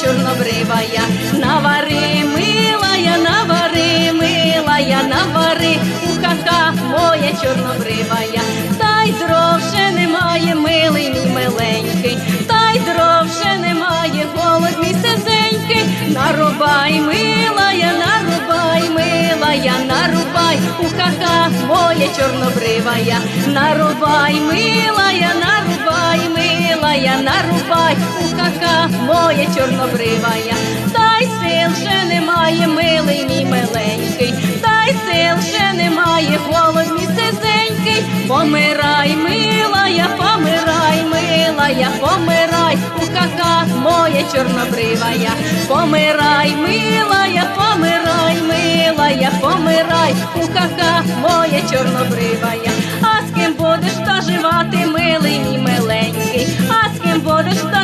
чорнобривая, навари, милая, навари, милая, навари, ухака моя чорнобривая, та й дров ще немає, милий мій миленький, та й дров ще немає, голод мій сизенький, нарубай, милая, нарубай, милая, нарубай, ухака моя чорнобривая, нарубай, милая, нарубай, ухака моя чорнобривая, та й сил ще немає, милий мій миленький, та сил ще немає, голод мій сизенький, помирай, милая, помирай, милая, помирай, ухака моя чорнобривая, помирай, милая, помирай, милая, помирай, ухака моя чорнобривая,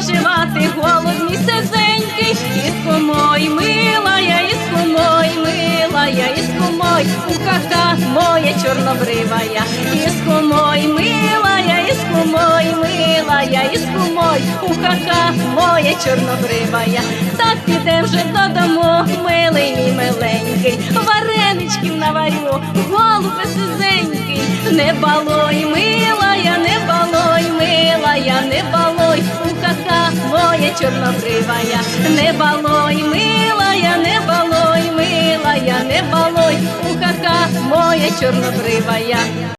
будеш доживати, голод мій сизенький, із кумой, милая, із кумой, милая, із кумой, ухака моя чорнобривая, із кумой, милая, із кумой, милая, із кумой, ухака моя чорнобривая, так підем вже додому, милий мій миленький, вареничків наварю, голубе сизенький, не балой, милая, чорнобривая, не балой, милая, не балой, милая, не балой, ухака моя чорнобривая.